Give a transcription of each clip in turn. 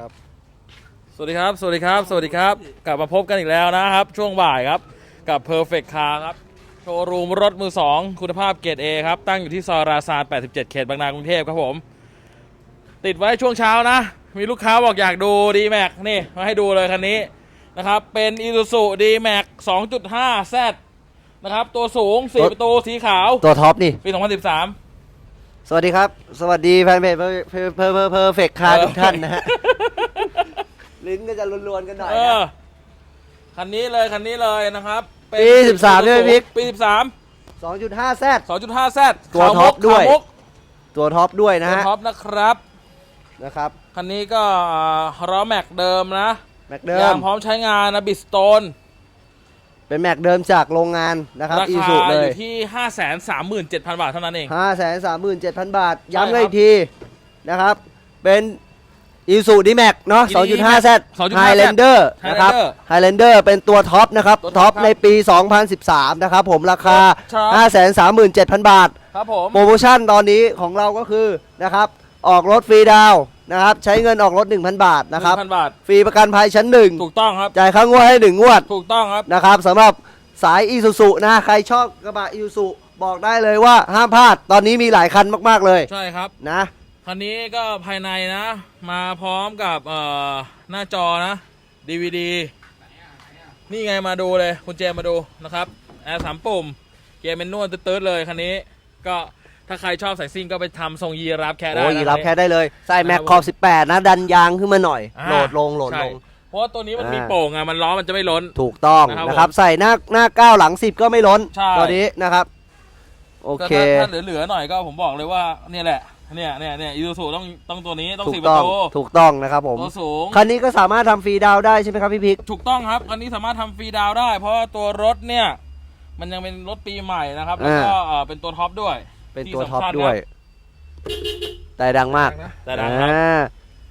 ครับ สวัสดีครับ สวัสดีครับ สวัสดีครับ กลับมาพบกันอีกแล้วนะครับ ช่วงบ่ายครับ กับ Perfect Car ครับ โชว์รูมรถมือ 2 คุณภาพเกรด A ครับ ตั้งอยู่ที่ซอยราซาน 87 เขตบางนากรุงเทพครับผม ติดไว้ช่วงเช้านะ มีลูกค้าบอกอยากดู d m a x นี่ มาให้ดูเลยคันนี้นะครับ เป็น Isuzu d m a x 2.5 Z นะครับ ตัวสูงรถ4ประตู สีขาว ตัวท็อปนี่ ปี 2013 สวัสดีครับ สวัสดีแฟนเพจเพอร์เพอร์เพอร์เพอร์เฟกคาเออทุกท่านนะฮะ ลิ้นก็จะลวนๆกันหน่อยเอนะ อคันนี้เลยคันนี้เลยนะครับเป็นปี13ใช่ไหมพิกปี13 2.5แซด2.5 Z ตัวท็อปด้วยขาวมุกตัวท็อปด้วยนะตัวฮะท็อปนะครับ นะครับคันนี้ก็ล้อแม็กเดิมนะแม็กเดิยามงพร้อมใช้งานนะบิสโตน เป็นแม็กเดิมจากโรงงานนะครับราอีคาสุอเลยยู่ที่ 537,000 บาทเท่านั้นเองห้าแสนสามหมื่นเจ็ดพันบาท ย้ำใช่เลยครับอีกทีนะครับ เป็นอีสุดีแม็กเนาะดีแม็ก2.5 Z 2.5ไฮแลนเดอร์นะครับ Highlander ไฮแลนเดอร์เป็นตัวท็อปนะครับ ตัวท็ท็ออปปครับในปี 2013 นะครับผมราคา ครับ 537,000 บาท ครับผม โปรโมชั่นตอนนี้ของเราก็คือนะครับ ออกรถฟรีดาวน์ นะครับใช้เงินออกรถ 1,000 บาทนะครับ1,000บาท ฟรีประกันภัยชั้นหนึ่งถูกต้องครับ จ่ายค่างวดให้1งวดถูกต้องครับ นะครับสำหรับสายอีซูซุนะใครชอบกระบะอีซูซุบอกได้เลยว่าห้ามพลาดตอนนี้มีหลายคันมากๆเลยใช่ครับ นะ คัคันนี้ก็ภายในนะ มาพร้อมกับเอ่อหน้าจอนะ DVD นี่ไงมาดูเลยคุณเจมมาดูนะครับ แอร์สามปุ่ม เกียร์เมนนวลตืดๆเลยคันนี้ ก็ ถ้าใครชอบสายซิ่งก็ไปทำทรงยีราฟแค่ได้โอ้ยนะ รับนแค่นี้ได้เลยใส่แม็กครับขอบ18 นะ ดันยางขึ้นมาหน่อย อ่า โหลดลงโหลดใช่ลง เพราะว่าตัวนี้มันมีอ่า โป่งอะมันล้อมันจะไม่ล้น ถูกต้องนะครับนะครับผมใส่หน้าหน้า9หลัง 10 ก็ไม่ล้นใช่ ตัวนี้นะครับ โอก็เค ถ้าถ้าเหลือๆหน่อยก็ผมบอกเลยว่าเนี่ยแหละเนี่ยเนี่ยเนี่ยยูซูต้องต้องตัวนี้ต้องถูสี่กประต้องตูถูกต้องนะครับผม ตัวสูง คันนี้ก็สามารถทำฟรีดาวน์ได้ใช่ไหมครับพี่พิก ถูกต้องครับคันนี้สามารถทำฟรีดาวน์ได้ เพราะว่าตัวรถเนี่ย มันยังเป็นรถปีใหม่นะครับ แล้วก็เอ่อเป็นตัวท็อปด้วย เป็นที่ตัวสำท็อปคัญนะด้วย แต่ดังมากแต่ดังครับ อ่า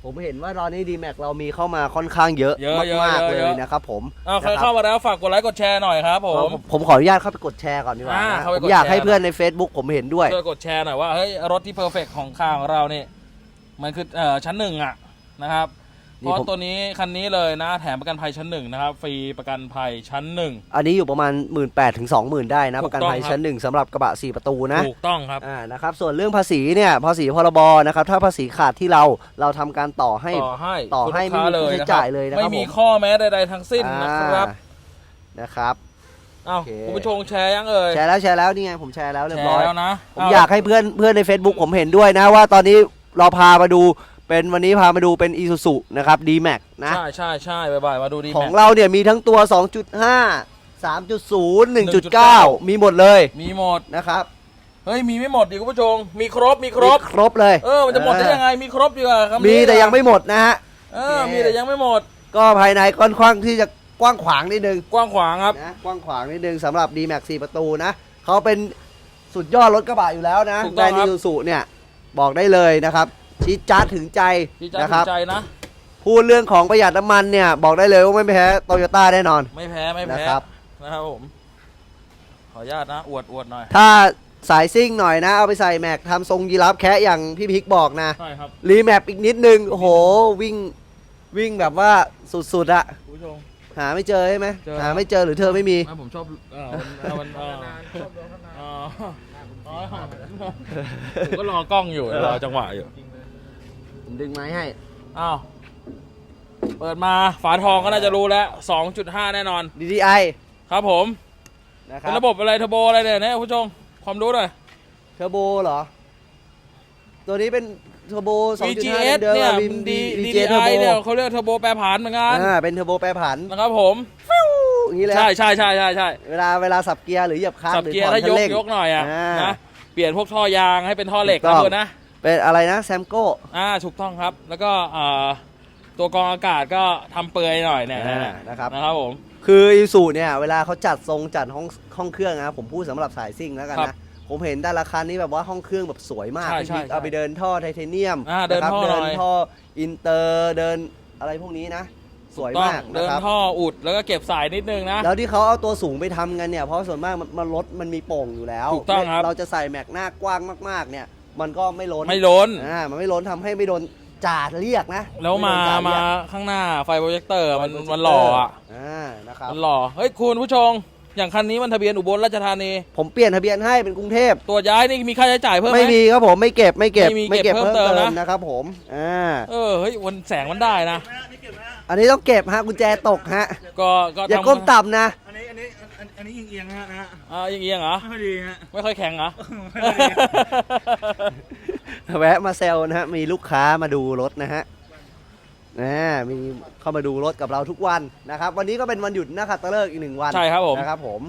ผมเห็นว่าตอนนี้ดีแม็กเรามีเข้ามาค่อนข้างเยอะเยอะเยอะมากๆเยเลอะยนะครับผมอ้าวใครนะครับเข้ามาแล้วฝากกดไลค์กดแชร์หน่อยครับผมผมผมขออนุญาตเข้าไปกดแชร์ก่อนดีกว่าอ่านะเข้าไปผมกดอยากแชร์ ให้เพื่อนใน Facebook ผมเห็นด้วย ช่วยกดแชร์หน่อยว่าเฮ้ยรถที่เพอร์เฟกของข้างของเราเนี่ยมันคือเอ่อชั้นหนึ่งอะนะครับนี่ เพราะผมตัวนี้คันนี้เลยนะ แถมประกันภัยชั้นหนึ่งนะครับ ฟรีประกันภัยชั้นหนึ่ง อันนี้อยู่ประมาณ 1 8ื่นถึง20,000ได้นะถูปกระกันต้องภัยครับชั้นหนึ่งสำหรับกระบะ 4 ประตูนะ ถูกต้องครับอ่านะครับ ส่วนเรื่องภาษีเนี่ย ภาษีพรบนะครับ ถ้าภาษีขาดที่เรา เราทำการต่อให้ ต่อให้ต่อให้คุณลูกค้าไม่มีค่าใช้จ่ายเลยนะครับไม่มีผมข้อแม้ใดๆทั้งสิ้นนะครับอ่านะครับอ้าวโอเคคุณผู้ชมแชร์ยังเอ่ยแชร์แล้วแชร์แล้วนี่ไงผมแชร์แล้วเรียบร้อยแล้วนะผมอยากให้เพื่อนเพื่อนใน Facebook ผมเห็นด้วยนะว่าตอนนี้เราพามาดู เป็นวันนี้พามาดูเป็น Isuzu นะครับ D-Max นะ ใช่ใช่ใช่บ่ายๆมาดูดีของแม็ก เราเนี่ยมีทั้งตัว 2.5 3.0 1.9 มีหมดเลยมีหมด นะครับเฮ้ย มีไม่หมดดิคุณผู้ชม มีครบ มีครบ มีครบเลย เออ มันจะหมดได้ยังไง มีครบดีกว่าครับมีแต่ยังไม่หมดนะฮะ เออโอเคมีแต่ยังไม่หมด ก็ภายในค่อนข้างที่จะกว้างขวางนิดนึงกว้างขวางครับ นะกว้างขวางนิดนึงสำหรับ D-Max 4 ประตูนะเขาเป็นสุดยอดรถกระบะอยู่แล้วนะถูกแบต้รองนด์ครับ Isuzu เนี่ย บอกได้เลยนะครับ ชี้จ้าดถึงใจพี่จ้านะคถูรับกใจนะ พูดเรื่องของประหยัดน้ำมันเนี่ย บอกได้เลยว่าไม่แพ้โตโยต้าแน่นอน ไม่แพ้ไม่แพ้นะครับ นะครับผม ขออนุญาตนะ อวดอวดหน่อย ถ้าสายซิ่งหน่อยนะ เอาไปใส่แม็กทำทรงยีราฟแคะอย่างพี่พิกบอกนะ ใช่ครับ รีแมปอีกนิดนึง โอ้โห วิ่งวิ่งแบบว่าสุดๆอะคุณผู้ชม หาไม่เจอใช่ไหมเจอ หาไม่เจอหรือเธอไม่มีไม่ผมชอบเออมันเออมันเออเอออ๋อผมก็รอกล้องอยู่รอจังหวะอยู่ ผมดึงไม้ให้ อ้าว เปิดมาฝาทองก็น่าจะรู้แล้ว 2.5 แน่นอน DDI ครับผม นะคเป็นรับระบบอะไรเทอร์โบอะไรเนี่ยนะคุณผู้ชม ความรู้หน่อย เทอร์โบเหรอ ตัวนี้เป็นเทอร์โบ2.5 VGS เดิมเนี่ยๆวินดีดีดีเจเทอร์โบเนี่ยเขาเรียกเทอร์โบแปรผันเหมือนกัน อ่าเป็นเทอร์โบแปรผันนะครับผม อย่างนี้เลยใช่ใช่ใช่ใช่ใช่เวลาเวลาสับเกียร์หรือเหยียบคลัตช์สับหรือเกียถร์อนถ้ายคันกเร่ง ยกหน่อยอะอ่านนะเปลี่ยนพวกท่อยางให้เป็นท่อเหล็กถูกต้องนะคุณนะ เป็นอะไรนะแซมโก้ อ่าถูกต้องครับ แล้วก็เอ่อตัวกรองอากาศก็ทำเปลือยหน่อยเนี่ยอ่านะนะครับ นะครับผม คืออีสูเนี่ยเวลาเขาจัดทรงจัดห้องห้องเครื่องนะผมพูดสำหรับสายซิ่งแล้วกันครันะบผมเห็นแต่ละคันนี้แบบว่าห้องเครื่องแบบสวยมากใช่พี่ใช่บิ๊กใช่เอาไปเดินท่อไทเทเนียมอ่าเดินท่อนะครับหน่เดิอย นท่ออินเตอร์เดินอะไรพวกนี้นะ สวยต้องมากเดินะนครับ ท่ออุดแล้วก็เก็บสายนิดนึงนะ แล้วที่เขาเอาตัวสูงไปทำกันเนี่ยเพราะส่วนมากมันมันรถมันมีโป่งอยู่แล้วถูกต้องครับ เราจะใส่แม็กหน้ากว้างมากๆเนี่ย มันก็ไม่ล้นไม่ล้นอ่ามันไม่ล้นทำให้ไม่โดนจ่าเรียกนะแล้วมาไโดนจ่มาเรียกข้างหน้าไฟโปรเจคเตอร์มันมันหล่ออะอ่านะครับมันหล่อเฮ้ยคุณผู้ชม อย่างคันนี้มันทะเบียนอุบลราชธานีผมเปลี่ยนทะเบียนให้เป็นกรุงเทพ ตัวย้ายนี่มีค่าใช้จ่ายเพิ่มไหม ไม่มีครับผมไม่เก็บไม่เก็บไม่มีเก็บเพิ่มเติมนะ นะครับผมอ่าเออเฮ้ยวันแสงมันได้นะอันนี้ต้องเก็บฮะกุญแจตกฮะก็ก็อย่าทำ ก้มต่ำนะ อันนี้อันนี้อันอันนี้เอียงๆนะฮะนะฮะอ่าอย่างเงี้ยเหรอ ไม่ค่อยดีฮะ ไม่ค่อยแข็งเหรอ ไม่ค่อยดีแวะมาเซลนะฮะ มีลูกค้ามาดูรถนะฮะนะมีเข้ามาดูรถกับเราทุกวันนะครับ วันนี้ก็เป็นวันหยุดนักขัตฤกษ์อีกหนึ่งวันใช่ครับผม นะครับผม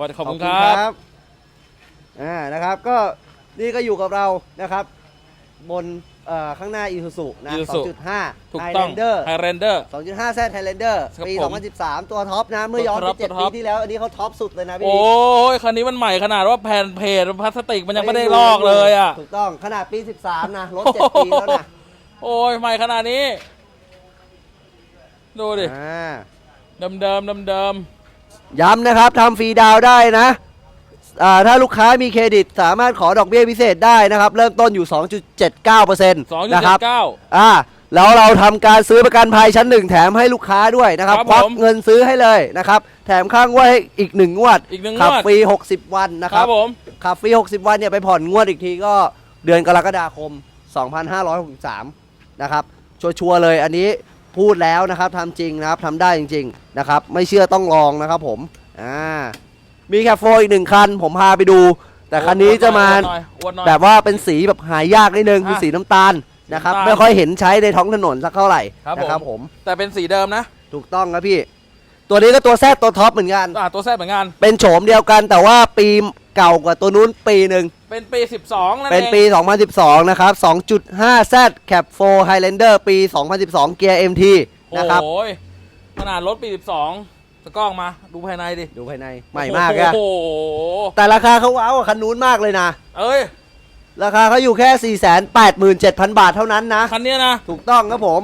วันขอบคุณครับ อ่า นะครับ ก็นี่ก็อยู่กับเรานะครับ บน เอ่อข้างหน้า Isuzu นะ Isuzu 2.5 ถูกต้อง Highlander ไฮเรนเดอร์ 2.5 Z Highlander ครับปี ผม2013 ตัวท็อปนะ เมื่อย้อนตัวไปท็อป7ตัวท็ปีอป ที่แล้ว อันนี้เขาท็อปสุดเลยนะพี่โอ้ยคันนี้มันใหม่ขนาดว่าแผ่นเพจพลาสติกมันยังไม่ได้ลอกเลยอะ ถูกต้องขนาดปี 13 นะ รถ 7 ปีแล้วนะโอ้ยใหม่ขนาดนี้ ดูดิอ่า เดิมเดิมเดิมเดิมย้ำนะครับทำฟรีดาวน์ได้นะ อ่าถ้าลูกค้ามีเครดิตสามารถขอดอกเบี้ยพิเศษได้นะครับ เริ่มต้นอยู่ 2.79%สองจุดนะเจ็ครับดเก้าอ่าแล้วเราทำการซื้อประกันภัยชั้นหนึ่งแถมให้ลูกค้าด้วยนะครับครับควักผมเงินซื้อให้เลยนะครับ แถมข้างงวดให้อีกหนึ่งงวดอีกหนึ่งขังวดฟรี 60 วันนะคครัรับบผมขับฟรี 60 วันเนี่ยไปผ่อนงวดอีกทีก็เดือนกรกฎาคม 2563 นะครับ ชัวร์ๆเลยอันนี้พูดแล้วนะครับทำจริงนะครับทำได้จริง ๆ นะครับ ไม่เชื่อต้องลองนะครับผมอ่า มีแคปโฟอีกหนึ่งคัน ผมพาไปดู แต่คันนี้จะมาอวดหน่อยอวดหน่อยแบบว่าเป็นสีแบบหายากนิดนึงคืออะสีน้ำตาลนะครับน้ำตาลไม่ค่อยเห็นใช้ในท้องถนนสักเท่าไหร่ครับนะครับผผมมแต่เป็นสีเดิมนะ ถูกต้องครับพี่ ตัวนี้ก็ตัวแซดตัวท็อปเหมือนกันอ่าตัวแซดเหมือนกัน เป็นโฉมเดียวกันแต่ว่าปีเก่ากว่าตัวนู้นปีหนึ่งเป็นปี 12นั่นเองเป็นปี 2012 นะครับ 2.5 Z Cap 4 Highlander ปี 2012 เกียร์ MT นะครับโอ้ยขนาดรถปี 12 ตะกล้องมาดูภายในดิดูภายในใหม่มากอะโอ้โหแต่ราคาเขาว้าวกว่าคันนู้นมากเลยนะ เอ้ยราคาเขาอยู่แค่ 487,000 บาทเท่านั้นนะ คันเนี้ยนะถูกต้องครับผม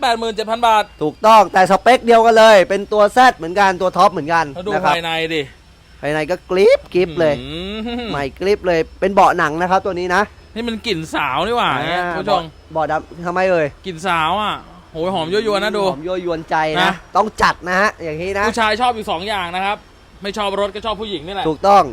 487,000 บาทถูกต้องแต่สเปคเดียวกันเลย เป็นตัว Z เหมือนกันตัวท็อปเหมือนกันแล้วดูนะครับภายในดิภายในก็กริปกริปเลย อืมใหม่กริปเลยเป็นเบาะหนังนะครับตัวนี้นะนี่มันกลิ่นสาวนี่หว่าเนี่ยอ่าคุณผู้ชมเบาะดำทำไมเอ่ยกลิ่นสาวอะ โหยหอมยั่วยวนนะดู หอมยั่วยวนใจนะ นะ ต้องจัดนะฮะ อย่างนี้นะ ผู้ชายชอบอยู่สองอย่างนะครับ ไม่ชอบรถก็ชอบผู้หญิงนี่แหละ ถูกต้อง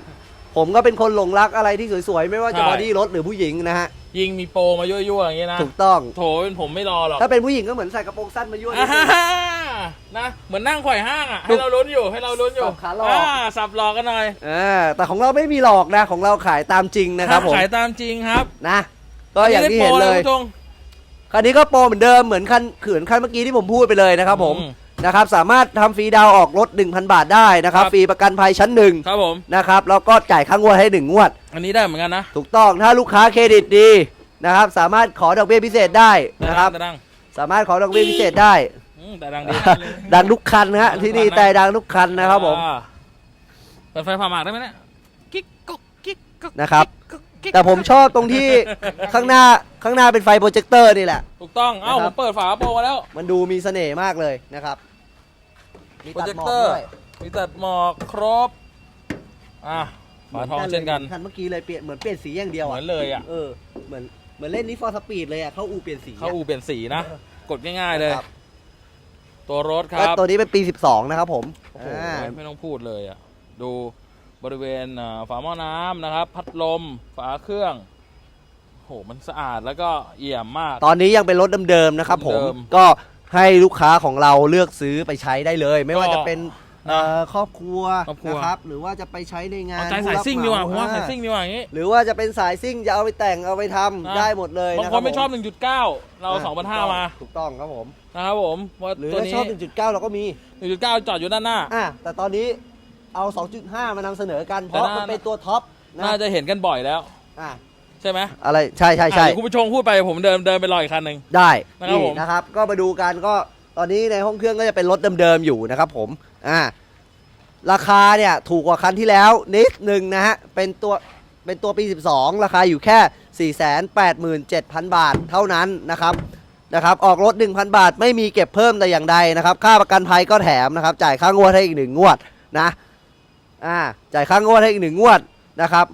ผมก็เป็นคนหลงรักอะไรที่สวยๆ ไม่ว่าจะใช่ บอดี้รถหรือผู้หญิงนะฮะ ยิงมีโปรมายั่วๆอย่างงี้นะถูกต้อง โถเป็นผมไม่รอหรอกถ้าเป็นผู้หญิงก็เหมือนใส่กระโปรงสั้นมายั่วนิอ่าดนึงฮ่านะเหมือนนั่งไขว่ห้างอะถูให้กเราลุ้นอยู่ให้เราลุ้นอยู่สับขาหลอกอ่าสับหลอกกันหน่อยอ่าแต่ของเราไม่มีหลอกนะ ของเราขายตามจริงนะครับผม ขายตามจริงครับนะ ก็อย่างที่เห็นเลยอัได้โปรคุณผู้ชม คันนี้ก็โปรเหมือนเดิมเหมือนคันขืนคันเมื่อกี้ที่ผมพูดไปเลยนะครับผมอืมนะครับสามารถทำฟรีดาวน์ออกรถ 1,000 บาทได้นะครับครับ ฟรีประกันภัยชั้นหนึ่งครับผม นะครับแล้วก็จ่ายค่างวดให้หนึ่งงวด อันนี้ได้เหมือนกันนะถูกต้องถ้าลูกค้าเครดิตดีนะครับสามารถขอดอกเบี้ยพิเศษได้นะครับแต่ดังสามารถขอดอกเบี้ยพิเศษได้ อืมแต่ดังดี ดังทุกคันนะฮะที่นี่แต่ดังทุกคันนะครับผม อ่าเปิดไฟผ่าหมากได้ไหมเนี่ยกิ๊กก๊อกกิ๊กก๊อกนะครับ กิ๊กกิ๊ก แต่ผมชอบตรงที่ข้างหน้าข้างหน้าเป็นไฟโปรเจคเตอร์นี่แหละ ถูกต้อง เอ้า นะคผรับ มเปิดฝากระโปรงมาแล้ว มันดูมีเสน่ห์มากเลยนะครับมีโปรตัดเจคหมอกเตอร์ ด้วยมีตัดหมอกครบ อะ ฝาทองเช่นกันคันเมื่อกี้เลยเปลี่ยนเหมือนเปลี่ยนสีอย่างเดียวเหมือะอนเลยอะ เออเหมือนเหมือนเล่นนี่ฟอร์สปีดเลยอะเข้าอูเปลี่ยนสีเข้าอูเปลี่ยนสีนะ กดง่ายๆเลย ครับตัวรถคก็รับตัวนี้เป็นปี 12 นะครับผมโอ้โหอ่าไม่ต้องพูดเลยอะ ดู บริเวณอ่าฝาหม้อน้ำนะครับ พัดลมฝาเครื่องโหมันสะอาดแล้วก็เอี่ยมมาก ตอนนี้ยังเป็นรถเดิมๆนะครับผมเดิมก็ให้ลูกค้าของเราเลือกซื้อไปใช้ได้เลย ไม่ว่าก็จะเป็นนะเอ่อครอบครัวครอบครัวนะครับ หรือว่าจะไปใช้ในงานเอาใจผู้สายรับซิ่งดีกว่าเหผมว่าสายซิ่งดีกว่าอย่างงี้ หรือว่าจะเป็นสายซิ่งจะเอาไปแต่งเอาไปทำนะได้หมดเลยบางนะครันไม่ชอบผ1.9 เราอ่2,500มาถูกต้องครับผมนะครับผมว่าหรือตัวถ้านี้ชอบ 1.9 เราก็มี 1.9 จอดอยู่ด้านหน้าอะแต่ตอนนี้ เอา 2.5 มานำเสนอกัน เพราะแต่น่ามัมันเป็นตัวท็อปนะน่าจะเห็นกันบ่อยแล้ว อะใช่ไหมอะไรใช่ใช่ใช่อะเดี๋ยวคุณผู้ชมพูดไปผมเดินเดินไปรออีกคันหนึ่ง ได้นะครับผมนี่นะครับ ก็มาดูกันก็ตอนนี้ในห้องเครื่องก็จะเป็นรถเดิมๆอยู่นะครับผมอ่าราคาเนี่ยถูกกว่าคันที่แล้วนิดหนึ่งนะฮะเป็นตัวเป็นตัวปี 12 ราคาอยู่แค่ 487,000 บาทเท่านั้นนะครับนะครับออกรถ 1,000 บาทไม่มีเก็บเพิ่มแต่อย่างใดนะครับ ค่าประกันภัยก็แถมนะครับ จ่ายค่างวดให้อีกหนึ่งงวดนะ อ่าจ่ายค่างวดให้อีกหนึ่งงวดนะครับ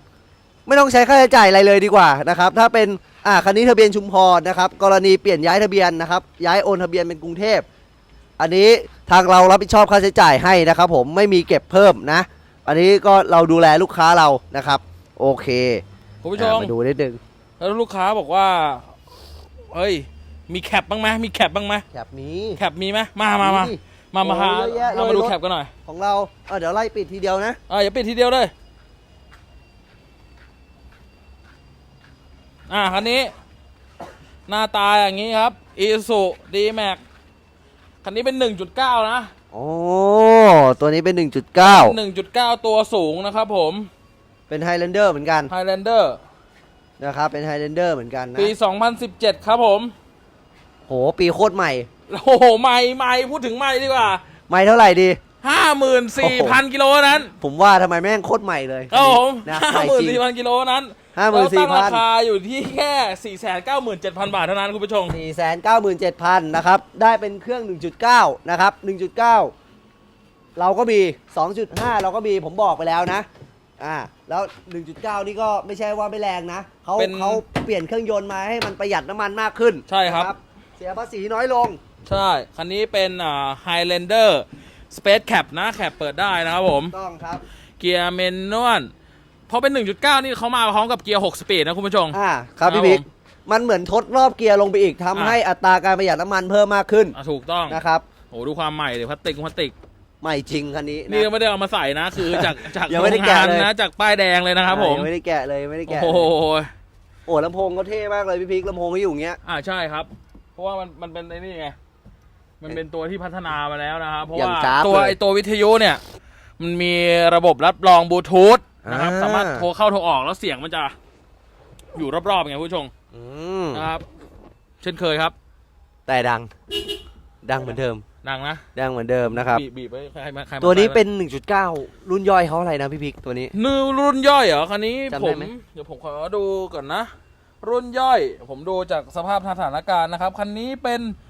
ไม่ต้องใช้ค่าใช้จ่ายอะไรเลยดีกว่านะครับ ถ้าเป็นอ่าคันนี้ทะเบียนชุมพรนะครับ กรณีเปลี่ยนย้ายทะเบียนนะครับ ย้ายโอนทะเบียนเป็นกรุงเทพ อันนี้ทางเรารับผิดชอบค่าใช้จ่ายให้นะครับ ผมไม่มีเก็บเพิ่มนะ อันนี้ก็เราดูแลลูกค้าเรานะครับ โอเคคุณผู้ชมอ่ามาดูนิดนึงแล้วลูกค้าบอกว่าเฮ้ยมีแคปบ้างไหมมีแคปบ้างไหมแคปนี้แคปมีไหมมามามานี่ มามาหาโอ้เยอะแยะเรามาดูเลยรถ แคปกันหน่อยของเราเออเดี๋ยวไล่ปิดทีเดียวนะ อ่าอย่าปิดทีเดียวเลย อ่าคันนี้ หน้าตาอย่างนี้ครับ อีสุดีแม็กคันนี้เป็น 1.9 นะ โอ้ ตัวนี้เป็น 1.9 1.9 ตัวสูงนะครับผม เป็นไฮแลนเดอร์เหมือนกัน Highlander นะครับ เป็นไฮแลนเดอร์เหมือนกันนะ ปี 2017 ครับผม โห ปีโคตรใหม่ โอ้โหไม่ไม่พูดถึงไม่ดีกว่าไม่เท่าไหร่ดี54,000กิโลนั้น ผมว่าทำไมแม่งโคตรใหม่เลยครับผมนะใหม่จริง54,000กิโลนั้นห้าหมื่นสี่แล้วตั้งพัรานคาอยู่ที่แค่497,000บาทเท่านั้นคุณผู้ชมสี่แสนเก้าหมื่นเจ็ดพันนะครับ ได้เป็นเครื่อง 1.9 นะครับ 1.9 เราก็มี 2.5 เราก็มี ผมบอกไปแล้วนะ อ่า แล้ว 1.9 นี่ก็ไม่ใช่ว่าไม่แรงนะ เขาเป็น เขาเปลี่ยนเครื่องยนต์มาให้มันประหยัดน้ำมันมากขึ้นใช่ครับ นะเสียภาษีน้อยลง ใช่ คันนี้เป็นอ่า Highlander Space Cap นะ แคปเปิดได้นะครับผม ต้องครับ เกียร์เมนนวลพอเป็น 1.9 นี่เขามาพร้อมกับเกียร์ 6 สปีดนะคุณผู้ชม อ่าครับพี่ครับบิ๊กผมมันเหมือนทดรอบเกียร์ลงไปอีกทำอะให้อัตราการประหยัดน้ำมันเพิ่มมากขึ้นอะถูกต้องนะครับ โอ้ดูความใหม่เดี๋ยวพลาสติกพลาสติก ใหม่จริงคันนี้นะนี่ไม่ได้เอามาใส่นะ คือจากจากยังไม่ได้แกะโรงงานเลยนะจากป้ายแดงเลยนะครับผมอ่ายังไม่ได้แกะเลยไม่ได้แกะโอ้เลยโหโอ้ลำโพงก็เท่มากเลยพี่พิกลำโพงก็อยู่อย่างเงี้ยอ่าใช่ครับ เพราะว่ามันมันเป็นไอ้นี่ไง มันเป็นตัวที่พัฒนามาแล้วนะครับเพราะอย่างว่าจ้าบตัวเลยไอตัววิทยุเนี่ย มันมีระบบรับรองบลูทูธนะครับอ่าสามารถโทรเข้าโทรออกแล้วเสียงมันจะ อยู่รอบๆไงคุณผู้ชมอืมนะครับ เช่นเคยครับ แต่ดัง ดังเหมือนเดิม ดังนะ ดังเหมือนเดิมนะครับบีบบีบไว้ใครมาใครมาตัวนี้ใครมาเป็น 1.9 รุ่นย่อยเขาอะไรนะพี่พิกตัวนี้นูรุ่นย่อยเหรอคันนี้จำผได้มไหมเดี๋ยวผมขอดูก่อนนะ รุ่นย่อย ผมดูจากสภาพสถานการณ์นะครับ คันนี้เป็น1.9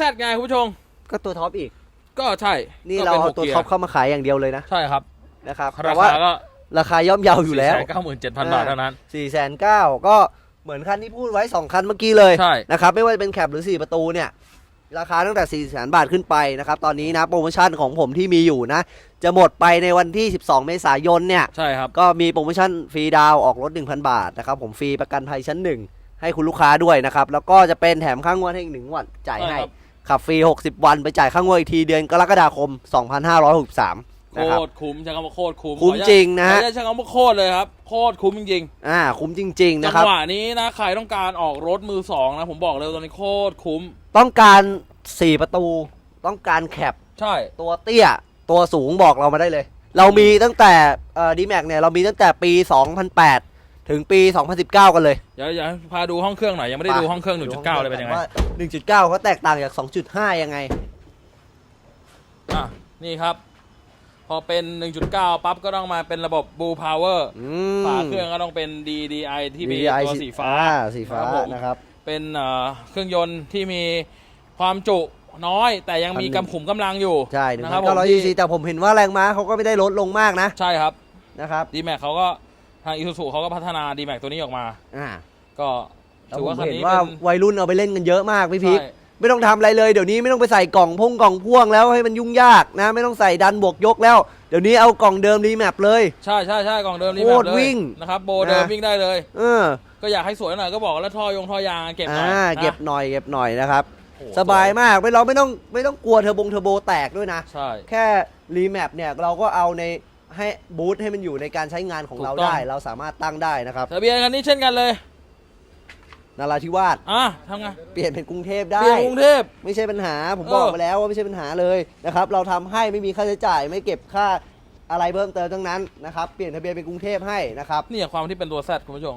Z ไงคุณผู้ชม ก็ตัวท็อปอีก ก็ใช่นี่ก็เราป็เอาหกตัวกียท็อปเข้ามาขายอย่างเดียวเลยนะ ใช่ครับ นะครับราแต่ว่าคาก็ราคาย่อมเยาอยู่แล้วเก้าหมื่นเจ็ดพันบาทเท่านั้น4 9 0 0 0ก็เหมือนคันที่พูดไว้ 2 คันเมื่อกี้เลยใช่นะครับ ไม่ว่าจะเป็นแคปหรือ 4 ประตูเนี่ย ราคาตั้งแต่4 0 0 0 0 0 บาทขึ้นไปนะครับ ตอนนี้นะโปรโมชั่นของผมที่มีอยู่นะ จะหมดไปในวันที่ 12 เมษายนเนี่ย ใช่ครับ ก็มีโปรโมชั่นฟรีดาวน์ออกรถ 1,000 บาทนะครับ ผมฟรีประกันภัยชั้นหนึ่ง ให้คุณลูกค้าด้วยนะครับ แล้วก็จะเป็นแถมค่างวดให้อีกหนึ่งวันจ่ายให้ใช่ครับ ขับฟรี 60 วันไปจ่ายค่างวดอีกทีเดือนกรกฎาคม 2563โคนะครับตรคุ้มใช้คำว่าโคตรคุ้มคุ้มขออนุญาตจริงนะขอฮะอนุญาตใช้คำว่าโคตรเลยครับ โคตรคุ้มจริงอ่าคุ้มจริง ๆ ๆจันะงครับ หวะนี้นะใครต้องการออกรถมือสองนะผมบอกเลยตอนนี้โคตรคุ้ม ต้องการ 4 ประตู ต้องการแคป ใช่ ตัวเตี้ย ตัวสูงบอกเรามาได้เลย เรามีตั้งแต่เอ่อดีแม็กเนี่ย เรามีตั้งแต่ปี 2008 ถึงปี 2019 กันเลยเดี๋ยวเดี๋ยวพาดูห้องเครื่องหน่อยยังไม่ได้ดูห้องเครื่อง 1.9เลยเป็นยังไงว่า1.9เขาแตกต่างจาก 2.5 ยังไง อะนี่ครับ พอเป็น 1.9 ปั๊บก็ต้องมาเป็นระบบ Blue Power อืม ฝาเครื่องก็ต้องเป็น DDI ที่มี DDI ตัวสีฟ้าอ่สีฟ้าครับผมนะครับ เป็นเอ่อเครื่องยนต์ที่มีความจุน้อยแต่ยังมีพันหนึ่ง กำขุมกำลังอยู่ใช่นะครับผม1,900ที่ cc แต่ผมเห็นว่าแรงม้าเขาก็ไม่ได้ลดลงมากนะใช่ครับ นะครับ d m a x เขาก็ ทาง Isuzu เขาก็พัฒนา d m a x ตัวนี้ออกมา อ่าก็แล้วถือผมว่าคันเห็นนี้ว่าเป็น วัยรุ่นเอาไปเล่นกันเยอะมากพี่พีคใช่ ไม่ต้องทำอะไรเลยเดี๋ยวนี้ไม่ต้องไปใส่กล่องพ่งกล่องพ่วงแล้วให้มันยุ่งยากนะ ไม่ต้องใส่ดันบวกยกแล้ว เดี๋ยวนี้เอากล่องเดิมรีแมปเลย ใช่ใช่ใช่กล่องเดิมรีโคแมตปรเลยวิ่งนะครับโบเดิมนะ วิ่งได้เลย เออก็อยากให้สวยหน่อยก็บอกแล้วท่อยงท่อยางเก็บหน่อยอ่านะเก็บหน่อยเก็บหน่อยนะครับ โอ้โหสบายมากไม่เราไม่ต้องไม่ต้องกลัวเทอร์โบงเทอร์โบแตกด้วยนะ ใช่ แค่รีแมปเนี่ยเราก็เอาใน ให้บูทให้มันอยู่ในการใช้งานของเราถูกต้อง ได้ เราสามารถตั้งได้นะครับ ทะเบียนคันนี้เช่นกันเลย นาราธิวาสอะทำไงเปลี่ยนเป็นกรุงเทพเปได้ ลี่ยนกรุงเทพ ไม่ใช่ปัญหา ผมเออ บอกไปแล้วว่าไม่ใช่ปัญหาเลยนะครับ เราทำให้ไม่มีค่าใช้จ่าย ไม่เก็บค่าอะไรเพิ่มเติมทั้งนั้นนะครับ เปลี่ยนทะเบียนเป็นกรุงเทพให้นะครับนี่อย่างความที่เป็นตัวแซดคุณผู้ชม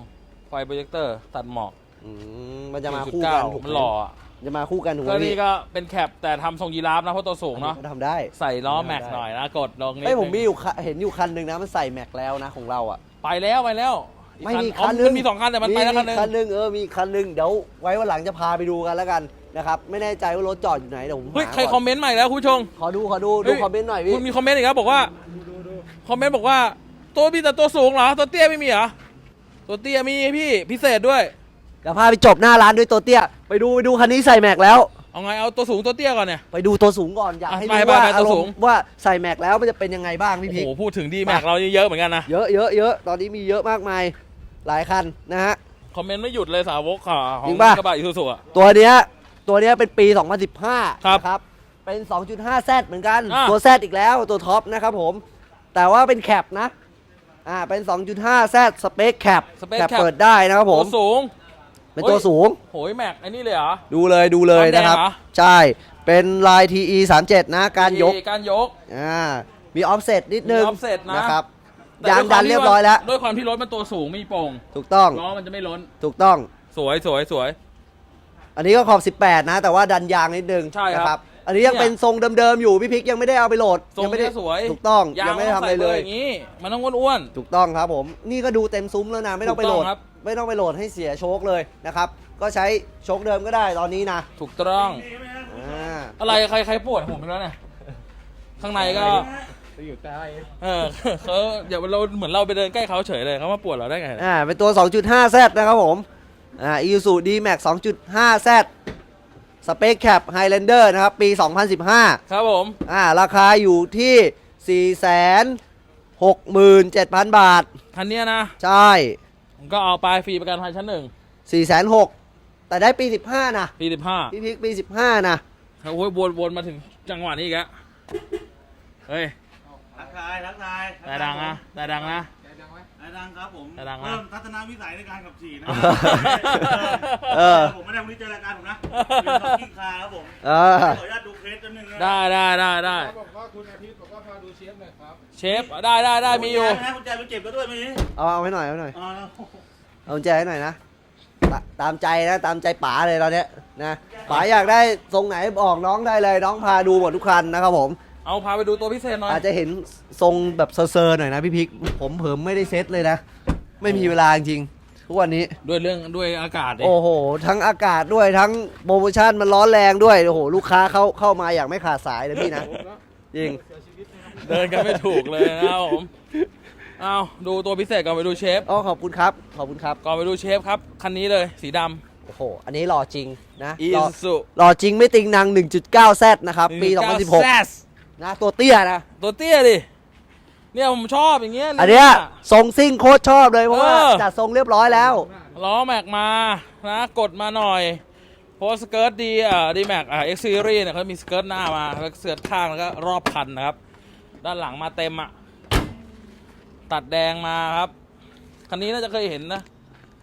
ไฟโปรเจคเตอร์ตัดหมอกอืมมันจะมาคู่กันถูก1.9ไหมันหล่ออะ จะมาคู่กันถูกไหก็มนี่พี่ก็เป็นแคปแต่ทำทรงยีราฟนะเพราะตัวสูงเนาะก็ทำได้ ใส่ล้อได้แม็กหน่อยนะ กดลงนิดเอ้ยผมนึงมีอยู่คันเห็นอยู่คันหนึ่งนะมันใส่แม็กแล้วนะของเราอะ ไปแล้วไปแล้วอีกไม่มีอ๋อคันหนึ่งมันมีสองคันแต่มันไปแล้วคันหนึง คันหนึ่งเออมีคันหนึ่งเดี๋ยวไว้วันหลังจะพาไปดูกันแล้วกันนะครับไม่แน่ใจว่ารถจอดอยู่ไหนเดี๋ยวผมเฮ้ยหาใครก่นคอมเมนต์ใหม่แล้วคุณผู้ชม ขอดูขอดูเฮ้ดูยคอมเมนต์หน่อยพี่คุณมีคอมเมนต์อีกแล้วบอกว่าคอมเมนต์บอกว่า ตัวมีแต่ตัวสูงเหรอตัวเตี้ยไม่มีเหรอตัวเตี้ยมีพี่พิเศษด้วย เดี๋ยวพาไปจบหน้าร้านด้วยตัวเตี้ย ไปดูไปดูคันนี้ใส่แม็กแล้ว เอาไงเอาตัวสูงตัวเตี้ยก่อนเนี่ย ไปดูตัวสูงก่อนอยากให้ไปรู้ไปว่าไปอาตัวรสูมงณ์ว่าใส่แม็กแล้วมันจะเป็นยังไงบ้างพี่โอ้พิกโหพูดถึงดีแม็กเรานี่เยอะเหมือนกันนะ เยอะเยอะเยอะตอนนี้มีเยอะมากมายหลายคันนะฮะ คอมเมนต์ไม่หยุดเลยสาวกข่าขอจริงงป่ะกระบะอิซูซุอะตัวเนี้ยตัวเนี้ยเป็นปี 2015 ครับนะครับ เป็น 2.5 Z เหมือนกันอะตัว Z อีกแล้วตัวท็อปนะครับผม แต่ว่าเป็นแคปนะ อ่า เป็น 2.5 Z สเปคแคปสเปคแคป แคปเปิดได้นะครับผตัวมสูง เป็นตัวสูง โหยแม็กไอ้นี่เลยเหรอ ดูเลยดูเลยความแดงนะครับ เหรอใช่เป็นลาย TE 37นะ การยกการยก อ่ามีออฟเซตนิดนึงมี offset นะนะครับแต่ยางด้วคดัวมนที่เรียบร้อยแล้ว ด้วยความที่รถมันตัวสูงไม่มีโป่งถูกต้องล้อมันจะไม่ล้น ถูกต้อง สวยสวยสวย อันนี้ก็ขอบ 18 นะ แต่ว่าดันยางนิดนึงใช่ครับ นะ อันนี้ยังเนี่ย เป็นทรงเดิมๆอยู่พี่พิกยังไม่ได้เอาไปโหลดทรงยัไม่ได้เนี้ยสวยถูกต้องยางยังไม่ได้ทำอะไรเลยมันต้งใส่บอย่างนี้ มันต้องอ้วนถูกต้องครับผมนี่ก็ดูเต็มซุ้มแล้วนะไม่ต้องไปโหลด ถูกต้องครับ ไม่ต้องไปโหลดให้เสียโชคเลยนะครับก็ใช้โชคเดิมก็ได้ตอนนี้นะๆถูกต้องนี่ใช่ไหมฮะอ่าอะไรใครใครปวดผมไปแล้วเนี่ย ข้างในก็เออเขาเดี๋ยวเราเหมือนเราไปเดินใกล้เขาเฉยเลยเขามาปวดเราได้ไงอ่าเป็นตัว 2.5 Z นะครับผมอ่า Isuzu D-Max 2.5 Z สเปคแคป Highlander นะครับ ปี 2015 ครับผมอ่าราคาอยู่ที่ 467,000 บาท คันเนี้ยนะ ใช่ ผมก็เอาไปฟรีประกันภัยชั้นหนึ่ง406,000แต่ได้ปี 15 นะปีสิบห้าพี่พิกปี 15 นะ โอ้ยวนวนมาถึงจังหวะนี้อีกแล้วเฮ้ยทักทายทักทาย แต่ดังนะแต่ดังนะ แต่ดังครับผมแต่ดังนะ เพิ่มทัศนวิสัยในการขับขี่นะเออ ผมไม่ได้วันนี้เจอรายการผมนะเป็นขับขี่คาครับผมเออขออนุญาตดูเคสกันหนึ่งนะได้ได้ได้ได้บอกว่าคุณอาทิตย์บอกว่าพาดูเชฟหน่อยครับ เชฟได้ได้ได้มีอยู่ นะคุณแจไปเก็บก็ด้วยมีเอาเอาให้หน่อยเอาให้หน่อยอ๋อเอากุญแจให้หน่อยนะตาตามใจนะตามใจป๋าเลยตอนเนี้ยนะป๋าอยากได้ทรงไหนบอกน้องได้เลยน้องพาดูหมดทุกคันนะครับผม เอาพาไปดูตัวพิเศษหน่อย อาจจะเห็นทรงแบบเซอร์ๆหน่อยนะพี่พิก ผมเผิมไม่ได้เซ็ตเลยนะ ไม่มีเวลาจริงๆทุกวันนี้ ด้วยเรื่องด้วยอากาศดิโอ้โห ทั้งอากาศด้วยทั้งโปรโมชั่นมันร้อนแรงด้วย โอ้โห ลูกค้าเข้าเข้ามาอย่างไม่ขาดสายเลยพี่นะ จริง เดินกันไม่ถูกเลยนะครับผม เอาดูตัวพิเศษก่อนไปดูเชฟ อ๋อขอบคุณครับ ขอบคุณครับ ก่อนไปดูเชฟครับ คันนี้เลยสีดโอ้โห อันนี้หล่อจริงนะำอีหล่อซูหล่อจริงไม่ติงนาง 1.9 Z นะครับ ปี 2016 นะตัวเตี้ยนะตัวเตี้ยดิ เนี่ยผมชอบอย่างเงี้ยอันเนี้ยทรงซิ่งโคตรชอบเลยเพราะว่าเออจัดทรงเรียบร้อยแล้วล้อแม็กมานะกดมาหน่อยเพราะว่าสเกิร์ตดีอ่าดีแม็กอ่าเอ็กซ์ซีรีส์เนี่ยเขามีสเกิร์ตหน้ามาแล้วก็เสือดข้างแล้วก็รอบคันนะครับ ด้านหลังมาเต็มอะตัดแดงมาครับ คันนี้น่าจะเคยเห็นนะ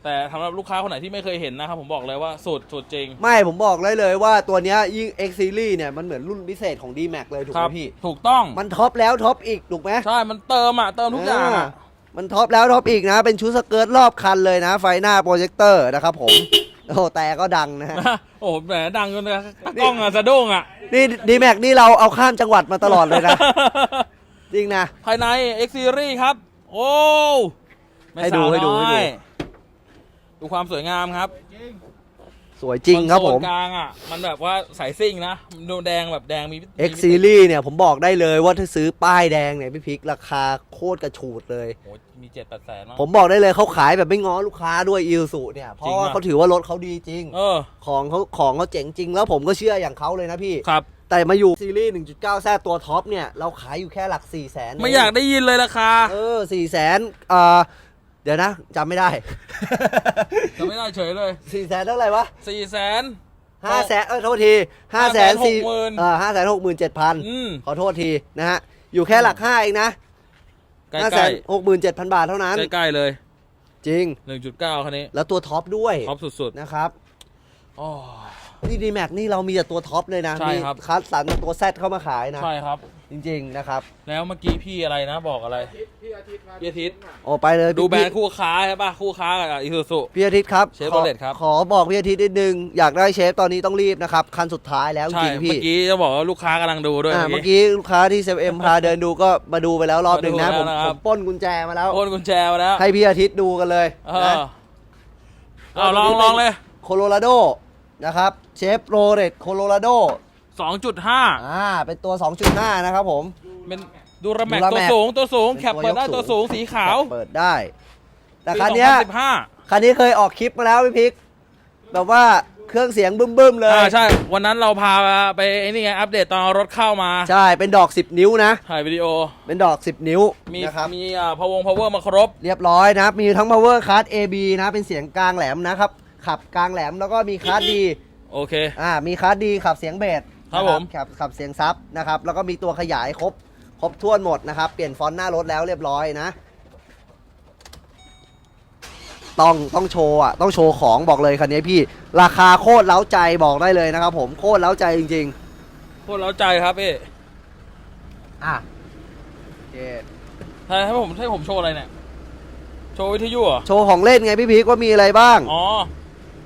แต่สำหรับลูกค้าคนไหนที่ไม่เคยเห็นนะครับผมบอกเลยว่าสุดสุดจริง ไม่ผมบอกเลยเลยว่าตัวเนี้ยยิ่ง X Series เนี่ยมันเหมือนรุ่นพิเศษของ D-Max เลยถูกคไหรัมพี่ ถูกต้อง มันท็อปแล้วท็อปอีกถูกไหมใช่ มันเติมอะ เติมทุกอย่างอะ มันท็อปแล้วท็อปอีกนะ เป็นชุดสเกิร์ตรอบคันเลยนะ ไฟหน้าโปรเจคเตอร์นะครับผมโอ้แต่ก็ดังนะฮะโอ้โหแหมดังจนกล้องอะสะดุ้งอะ นี่ D-Max นี่เราเอาข้ามจังหวัดมาตลอดเลยนะ จริงนะ ภายใน X Series ครับ โอ้ไม่ให้ดูสาวให้ดูน้อยให้ ดูดูความสวยงามครับสวยจริงครับผมนโซนกลางอะมันแบบว่าใสายซิ่งนะดูแดงแบบแดงมี X Series เนี่ยผมบอกได้เลยว่าถ้าซื้อป้ายแดงเนี่ยพี่พิกราคาโคตรกระฉูดเลย โอ้โหมีเจ็ดแปดแสนมั้ง ผมบอกได้เลยเขาขายแบบไม่ง้อลูกค้าด้วยอิลสุเนี่ยเพจริราะงว่าอะเขาถือว่ารถเขาดีจริง เออของเขาของเขาเจ๋งจริง แล้วผมก็เชื่ออย่างเขาเลยนะพี่ ครับ แต่มาอยู่ซีรีส์ 1.9แซตัวท็อปเนี่ย เราขายอยู่แค่หลัก4 0 0แสนไม่อยากได้ยินเลยราคา เออ4 0 0แสนเอ่อ เดี๋ยวนะจำไม่ได้จะไม่ได้เฉยเลย4 0 0แสนเท่าไหร่วะสี่แสน5แสนเออโทษที5แสนสี่560,000 เออ5แสนหกหมื่นเจ็ดพันอืมขอโทษทีนะฮะ อยู่แค่หลัก5เองนะใกล้5แสนหกหมื่นเจ็ดพันบาทเท่านั้น ๆใกล้ๆเลยจริง หนึ่งจุดเก้าคันนี้แล้วตัวท็อปด้วยท็อปสุดนะครับ ๆอ๋อ นี่ดีแม็กนี่เรามีแต่ตัวท็อปเลยนะ ใช่มีครับ คัสสันตัวแซดเข้ามาขายนะ ใช่ครับ จริงๆนะครับ แล้วเมื่อกี้พี่อะไรนะบอกอะไร พี่อาทิตย์มาพี่อาทิตย์ โอ้ไปเลยดูพี่แบรนด์คู่ค้าใช่ป่ะคู่ค้ากับอีซูซุพี่อาทิตย์ครับเชฟขอโรเลตครับ ขอบอกพี่อาทิตย์นิดนึงอยากได้เชฟตอนนี้ต้องรีบนะครับคันสุดท้ายแล้วจใช่ริงๆเมื่พี่อกี้จะบอกว่าลูกค้ากำลังดูด้วยอ่าเมื่อกี้ลูกค้าที่เซฟเอ็มพาเดินดูก็มาดูไปแล้วรอบหนึ่งนะมาดูผมแล้วนะคผรับ มปล้นกุญแจมาแล้ว โอนกุญแจมาแล้วให้พี่อาทิตย์ดูกันเลยเอนะอเอาลองลองเลย โคโลราโดนะครับเชฟโรเลตโคโลราโด 2.5 อ่า เป็นตัว 2.5 นะครับผม เป็นดูระแม็กดูระตัวแม็ก สูงตัวสูงเป็นแคปเปิดได้ตัวยกสูงตัวสูงสีขาวเปิดได้ แต่ปีคันเนี้ย2015คันนี้เคยออกคลิปมาแล้วพี่พิก แบบว่าเครื่องเสียงบึ้มๆเลย อ่าใช่ วันนั้นเราพาไปไอ้นี่ไงอัปเดตตอนเอารถเข้ามา ใช่ เป็นดอก 10 นิ้วนะ ถ่ายวิดีโอ เป็นดอก 10 นิ้วมีนะครับ มีอ่าพะวงพาวเวอร์มาครบ เรียบร้อยนะครับ มีทั้ง power card AB นะ เป็นเสียงกลางแหลมนะครับ ขับกลางแหลมแล้วก็มีคาร์ดดี โอเค อ่า มีคาร์ดดีขับเสียงเบส ครับนะผมขับขับเสียงซับนะครับ แล้วก็มีตัวขยายครบ ครบถ้วนหมดนะครับ เปลี่ยนฟอนต์หน้ารถแล้วเรียบร้อยนะ ต้องต้องโชว์อะ ต้องโชว์ของบอกเลยคันนี้พี่ ราคาโคตรเล้าใจบอกได้เลยนะครับ ผมโคตรเล้าใจจริง โคตรเล้าใจครับพี่ๆ อะโอเคให้ให้ผมให้ผมโชว์อะไรเนี่ย โชว์วิทยุเหรอ โชว์ของเล่นไงพี่พีกว่ามีอะไรบ้าง อ๋อ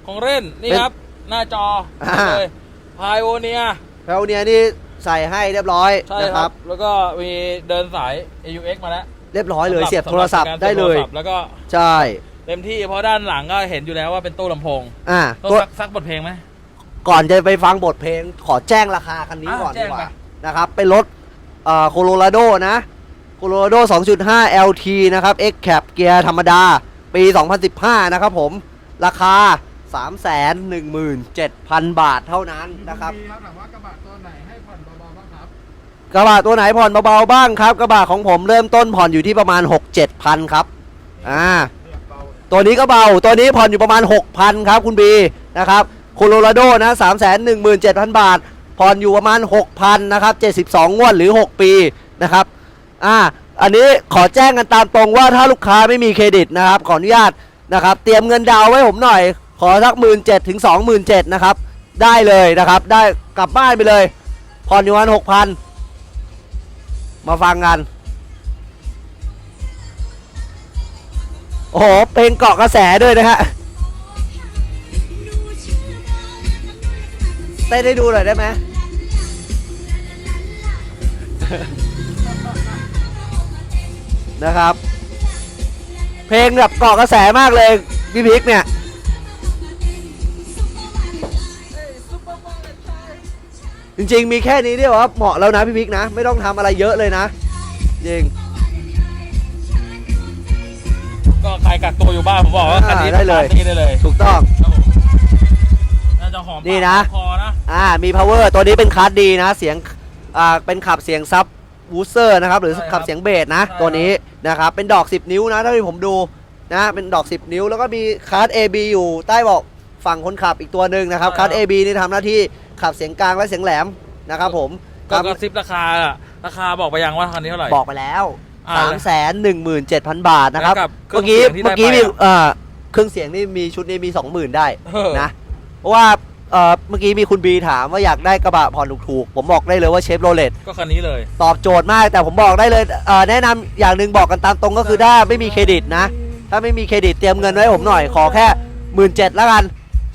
ของเล่นนี่เป็นครับ หน้าจออ่า เลยพายโอเนีย แล้วเนี่ยนี่ใส่ให้เรียบร้อยใช่นะคครัรับ บ แล้วก็มีเดินสาย AUX มาแล้วเรียบร้อยเลยสำหเสียบโทรศัพท์สำหการได้เลยโทรศัพท์แล้วก็ใช่ เต็มที่เพราะด้านหลังก็เห็นอยู่แล้วว่าเป็นตู้ลำโพงอะต้องตัวซักซักบทเพลงไหม ก่อนจะไปฟังบทเพลงขอแจ้งราคาคันนี้อะก่อนแจ้ดีงกว่าไป นะครับ เป็นรถโคโลราโดนะโคโลราโด 2.5 LT นะครับ X Cap เกียร์ธรรมดา ปี 2015 นะครับผม ราคา 317,000 บาทเท่านั้นนะครับมีครับถามว่ากระบะตัวไหนให้ผ่อนเบาๆบ้างครับ กระบะตัวไหนผ่อนเบาๆบ้างครับ กระบะของผมเริ่มต้นผ่อนอยู่ที่ประมาณ 6-7พันครับอ่าตัวนี้ก็เบาตัวนี้ผ่อนอยู่ประมาณ 6,000 ครับคุณบีนะครับโคโลราโดนะ317,000 บาท ผ่อนอยู่ประมาณ 6,000นะครับ72 งวดหรือ 6 ปีนะครับอ่าอันนี้ขอแจ้งกันตามตรงว่าถ้าลูกค้าไม่มีเครดิตนะครับ ขออนุญาตนะครับ เตรียมเงินดาวไว้ผมหน่อย ขอสัก1 7ื่นเจ็ดถึง27,000นเจ็ดนะครับ ได้เลยนะครับ ได้กลับบ้านไปเลยผ่อนอยู่ประมาณ6,000มาฟังกันโอ้โหเพลงเกาะกระแสด้วยนะฮะเต้นให้ดูหน่อยได้ไหมนะครับ เพลงแบบเกาะกระแสมากเลยพี่พิกเนี่ย จริงๆ มีแค่นี้เนี่ยว่าเหมาะแล้วนะพี่พิกนะ ไม่ต้องทำอะไรเยอะเลยนะ จริง ก็ใครกักตัวอยู่บ้านผมบอกว่าคันนี้อ่าได้เลย ปาร์ตี้ได้เลยถูกต้อง ครับผมน่าจะหอมปากนี่นะ หอมคอนะอ่ามี power ตัวนี้เป็นคาร์ดดีนะ เสียงอ่าเป็นขับเสียงซับวูเซอร์นะครับ หรือขับเสียงเบสนะ ตัวนี้นะครับ เป็นดอก 10 นิ้วนะเท่าที่ผมดูนะเป็นดอก 10 นิ้ว แล้วก็มีคาร์ด AB อยู่ใต้เบอกฝั่งคนขับอีกตัวหนึ่งนะครับคาร์ด AB นี่ทำหน้าที่ ขับเสียงกลางและเสียงแหลมนะครับผมก็ทำกระซิบราคาอะราคาบอกไปยังว่าคันนี้เท่าไหร่บอกไปแล้วอ่า3 1 7 0 0 0บาทนะครับแล้วกับเครื่เมื่อองกี้เสียงที่เมื่อกี้ได้มีไปอะเอ่อเครื่องเสียงนี่มีชุดนี้มี20,000ได้เออนะเพราะว่าเอ่อเมื่อกี้มีคุณบีถามว่าอยากได้กระบะผ่อนถูกๆผมบอกได้เลยว่าเชฟโรเลตก็คันนี้เลย ตอบโจทย์มากแต่ผมบอกได้เลยเอ่อแนะนำอย่างหนึ่งบอกกันตามตรงก็คือถ้าไม่มีเครดิตนะ ถ้าไม่มีเครดิตเตรียมเงินไว้ให้ผมหน่อยขอแค่หมื่นเจ็ดแล้วกัน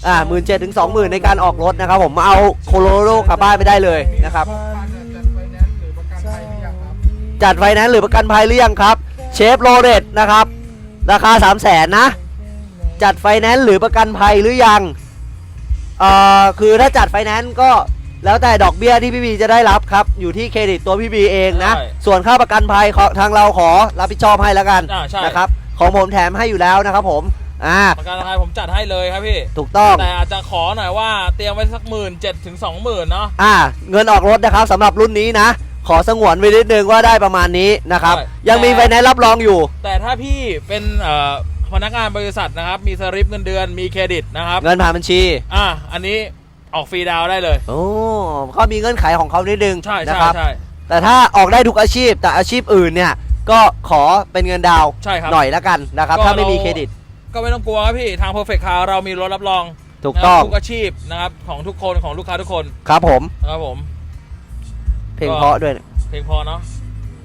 อ่าหมื่นเจ็ดถึงสองหมื่นในการออกรถนะครับ ผมมาเอาโคโลโรกลับบ้านไปได้เลยนะครับการจัดไฟแนนซ์หรือประกันภัยหรือยังครับ จัดไฟแนนซ์หรือประกันภัยหรือยังครับ เชฟโรเลตนะครับ ราคา3 0 0แสนนะ จัดไฟแนนซ์หรือประกันภัยหรือยังเอ่อคือถ้าจัดไฟแนนซ์ก็แล้วแต่ดอกเบี้ยที่พี่บีจะได้รับครับ อยู่ที่เครดิตตัวพี่บีเองนะ ใช่ส่วนค่าประกันภัยขอทางเราขอรับผิดชอบให้แล้วกันอ่าใช่ นะครับ ของผมแถมให้อยู่แล้วนะครับผม อ่า ประกันภัยผมจัดให้เลยครับพี่ ถูกต้อง แต่อาจจะขอหน่อยว่าเตรียมไว้สักหมื่นเจ็ดถึงสองหมื่นเนาะ อ่า เงินออกรถนะครับสำหรับรุ่นนี้นะ ขอสงวนไว้นิดนึงว่าได้ประมาณนี้นะครับใช่ยังมีแต่ไฟแนนซ์รับรองอยู่ แต่ถ้าพี่เป็นเอ่อพนักงานบริษัทนะครับ มีสลิปเงินเดือนมีเครดิตนะครับ เงินผ่านบัญชี อะอันนี้ออกฟรีดาวน์ได้เลย โอ้ก็มีเงื่อนไขของเขานิดนึงใช่นะใช่ครับใช่แต่ถ้าออกได้ทุกอาชีพแต่อาชีพอื่นเนี่ยก็ขอเป็นเงินดาวน์ใช่ครับหน่อยละกันนะครับก็ถ้าไม่เรามีมีเครดิต ก็ไม่ต้องกลัวครับพี่ทาง Perfect Car เรามีรถรับรองถูกต้อง นะครับทุกอาชีพนะครับของทุกคนของลูกค้าทุกคนครับผม นะครับผม เพลงเพราะด้วยนะเพลงพอเนาะ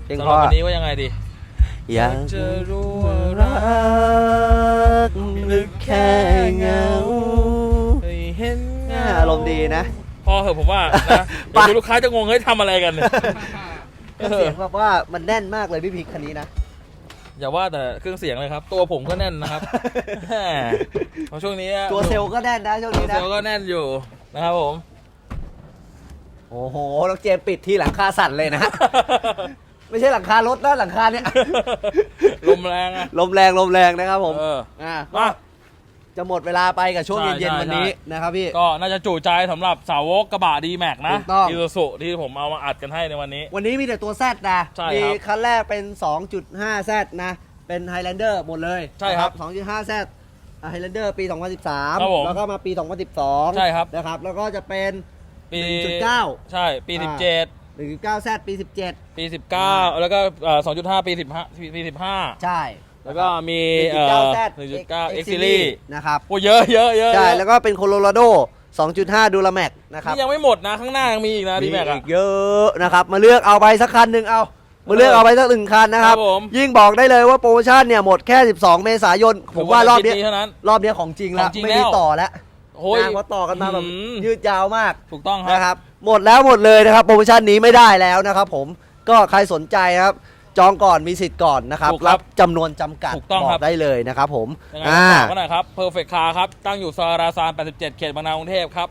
เพลงสำเพหรับราะวันนี้ว่ายังไงดีอยากจะรู้ว่าว่ารักกลึกแค่เงาให้เห็นเงา อารมณ์ดีนะ พอเหอะผมว่านะเดี๋ยวคุณลูกค้าจะงงเฮ้ยทำอะไรกันเนี่ยเครื่องเสียงแบบว่ามันแน่นมากเลยพี่พิกคันนี้นะ อย่าว่าแต่เครื่องเสียงเลยครับ ตัวผมก็แน่นนะครับ แหมเพราะช่วงนี้ตัวเซลล์ก็แน่นนะช่วงตัวนี้เซนะ ลล์ก็แน่นอยู่นะครับผม โอ้โหน้องเจมส์ปิดที่หลังคาสั่นเลยนะ ไม่ใช่หลังคารถนะหลังคาเนี่ย ลมแรงอะ ลมแรงลมแรงนะครับผมเออ อ่า มา จจะหมดเวลาไปกับช่วงใช่เย็นใช่ๆวันนี้ใช่ นะครับพี่ ก็น่าจะจุใจสำหรับสาวกกระบะดีแม็กนะถูกต้อง อีซูซุที่ผมเอามาอัดกันให้ในวันนี้ วันนี้มีแต่ตัว Z นะใช่มีครับคันแรกเป็น 2.5 Z นะ เป็น Highlander หมดเลยใช่ครับนะ2.5 Z อ่า Highlander ปี ครับผม2013 แล้วก็มาปี 2012ใช่ครับ นะครับ แล้วก็จะเป็น ปี1.9 ใช่ปี อ่า 17 1.9 Z ปี 17 ปี 19 แล้วก็เอ่อ2.5 ปี 15ปี15 ใช่ แล้วก็มีเอ่อ 1.9 Z 1.9 X Series นะครับโอ้เยอะเยอะเยอะใช่เยอะแล้วก็เป็น Colorado 2.5 ดูลาแม็กนะครับนี่ยังไม่หมดนะ ข้างหน้ายังมีอีกนะดีแม็กอีอะ กเยอะนะครับ มาเลือกเอาไปสักคันหนึ่งเอา มาเลือกเอาไปสักหนึ่งคันนะครับ ครับผม ยิ่งบอกได้เลยว่าโปรโมชั่นเนี่ยหมดแค่ 12 เมษายน ผมว่ารอบเนี้ยเท่านั้น รอบเนี้ยของจริงแล้วของจริงไม่แล้มีวต่อแล้วโอ้ย นะเพราะต่อกันมาแบบอืมยืดยาวมาก ถูกต้องครับนะครับหมดแล้วหมดเลยนะครับโปรโมชั่นนี้ไม่ได้แล้วนะครับผมก็ใครสนใจครับ จองก่อนมีสิทธิ์ก่อนนะครับถูกครับจำนวนจำกัดถูกต้องบอครักบได้เลยนะครับผมยังไงอ่าก็ฝากไว้หน่อยครับ Perfect Car ครับ ตั้งอยู่ซอยราซาน 87 เขตบางนากรุงเทพครับ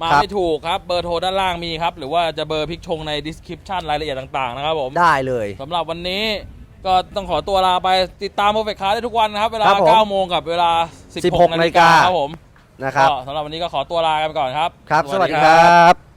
มาครับ ไม่ถูกครับ เบอร์โทรด้านล่างมีครับ หรือว่าจะเบอร์พิกชงใน description รายละเอียดต่างๆ นะครับผมได้เลย สำหรับวันนี้ก็ต้องขอตัวลาไปติดตาม Perfect Car ได้ทุกวันนะครับ เวลาครับผม9โมงกับเวลา 16 16นาฬิกา นาฬิกาครับผมนะครับก็สำหรับวันนี้ก็ขอตัวลากันไปก่อนครับ ครับ สวัสดีครับ